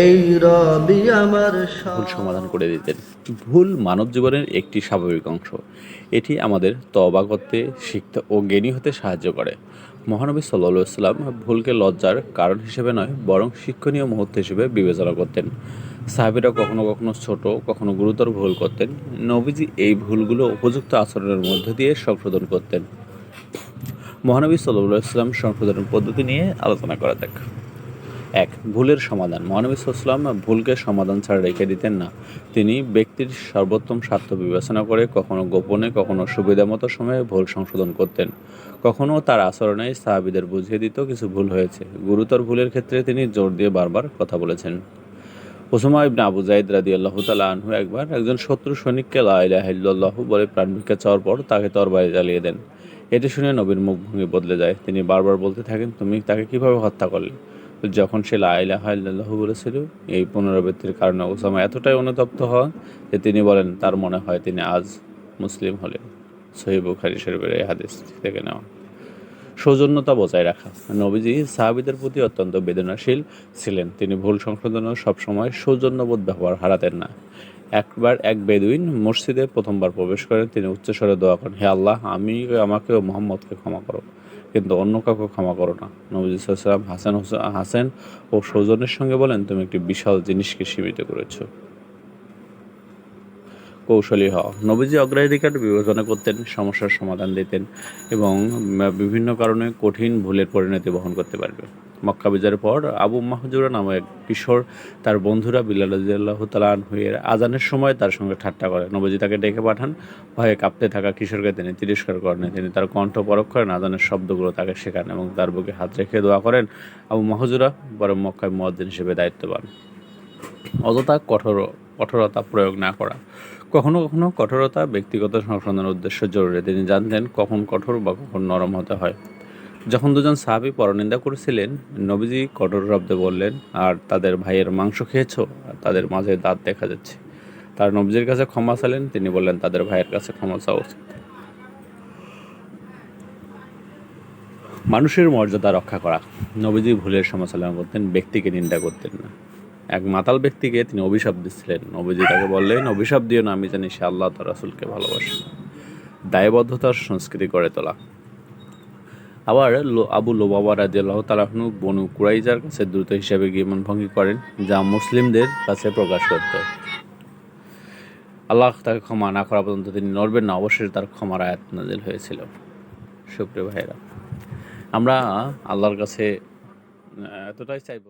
এই আমার ভুল সমাধান করে দিতেন। ভুল মানব জীবনের একটি স্বাভাবিক অংশ। এটি আমাদের তবা করতে শিখতে ও জ্ঞানী হতে সাহায্য করে। মহানবী সাল্লা সাল্লাম ভুলকে লজ্জার কারণ হিসেবে নয়, বরং শিক্ষণীয় মুহূর্ত হিসেবে বিবেচনা করতেন। সাহাবিরা কখনো কখনো ছোট, কখনো গুরুতর ভুল করতেন। নবীজি এই ভুলগুলো উপযুক্ত আচরণের মধ্য দিয়ে সংশোধন করতেন। মহানবী সাল্লাহ ইসলাম সংশোধনের পদ্ধতি নিয়ে আলোচনা করা যাক। এক, ভুলের সমাধান। মহানবী সাল্লাম ভুলকে সমাধান ছাড়া রেখে দিতেন না। তিনি ব্যক্তির সর্বোত্তম স্বার্থ বিবেচনা করে কখনো গোপনে, কখনো সুবিধামতো সময়ে ভুল সংশোধন করতেন। কখনো তার আচরণে সাহাবিদের বুঝিয়ে দিত কিছু ভুল হয়েছে। গুরুতর ভুলের ক্ষেত্রে তিনি জোর দিয়ে বারবার কথা বলেছেন। ওসমা ইবনে আবু জাইদ রাদি আল্লাহ তালা আনহু একবার একজন শত্রু সৈনিককে লাহ বলে প্রাণ ভিক্ষা চাওয়ার পর তাকে তরবারি জ্বালিয়ে দেন। এটি শুনে নবীর মুখভঙ্গি বদলে যায়। তিনি বারবার বলতে থাকেন, তুমি তাকে কীভাবে হত্যা করলে? যখন সে লাইলাহ বলেছিল, এই পুনরাবৃত্তির কারণে ওসামা এতটাই অনুতপ্ত হন যে তিনি বলেন, তার মনে হয় তিনি আজ মুসলিম হলেন। সহিব বুখারি শরীফের এই হাদিস থেকে নেওয়া। সৌজন্যতা বজায় রাখা। নবীজি সাহাবিদের প্রতি অত্যন্ত বেদনাশীল ছিলেন। তিনি ভুল সংশোধনেও সবসময় সৌজন্যবোধ ব্যবহার হারাতেন না। একবার এক বেদুইন মসজিদে প্রথমবার প্রবেশ করেন তিনি উচ্চস্বরে দোয়া করেন, হে আল্লাহ, আমি আমাকে ও মোহাম্মদকে ক্ষমা করো, কিন্তু অন্য কাউকে ক্ষমা করো না। নবজি সাল্লাম হাসান হোসেন হাসেন ও সৌজনের সঙ্গে বলেন, তুমি একটি বিশাল জিনিসকে সীমিত করেছ। কৌশলী হওয়া নবীজি অগ্রাধিকার বিবেচনা করতেন, সমস্যার সমাধান দিতেন এবং বিভিন্ন কারণে কঠিন ভুলের পরিণতি বহন করতে পারবে। মক্কা বিজয়ের পর আবু মাহজুরা নামে এক কিশোর, তার বন্ধুরা বিলাল রাজিয়াল্লাহ তালান হয়ে আজানের সময় তার সঙ্গে ঠাট্টা করে। নবীজি তাকে ডেকে পাঠান। ভয়ে কাঁপতে থাকা কিশোরকে তিনি তিরস্কার করেন। তিনি তার কণ্ঠ পরখ করেন, আজানের শব্দগুলো তাকে শেখান এবং তার বুকে হাত রেখে দোয়া করেন। আবু মাহজুরা পরে মক্কায় মহাদ্দিন হিসেবে দায়িত্ব পান অযথা কঠোর কঠোরতা প্রয়োগ না করা। কখনো কখনো কঠোরতা ব্যক্তিগত সংশোধনের উদ্দেশ্য জরুরি। তিনি জানতেন কখন কঠোর বা কখন নরম হতে হয়। যখন দুজন সাহাবি পরনিন্দা করেছিলেন, নবীজি কঠোর শব্দে বললেন, আর তাদের ভাইয়ের মাংস খেয়েছো? আর তাদের মাঝে দাঁত দেখা যাচ্ছে। তার নবজির কাছে ক্ষমা চালেন তিনি বললেন, তাদের ভাইয়ের কাছে ক্ষমা চাওয়া উচিত। মানুষের মর্যাদা রক্ষা করা। নবীজি ভুলের সমালোচনা করতেন, ব্যক্তিকে নিন্দা করতেন না। এক মাতাল ব্যক্তিকে তিনি অভিশাপ দিচ্ছিলেন। নবীজি তাকে বললেন, অভিশাপ দিও না, আমি জানি সে আল্লাহ তার রাসুলকে ভালোবাসে দায়বদ্ধতার সংস্কৃতি গড়ে তোলা। আবার আবু লোবাবা রাজিয়াল্লাহ তালাহনু বনু কুরাইজার কাছে দ্রুত হিসাবে গিয়ে ভঙ্গি করেন, যা মুসলিমদের কাছে প্রকাশ করত। আল্লাহ তাকে ক্ষমা না করা পর্যন্ত তিনি নড়বেন না অবশ্যই তার ক্ষমার আয়াত নাজিল হয়েছিল। সুপ্রিয় ভাইয়েরা। আমরা আল্লাহর কাছে এতটাই চাইব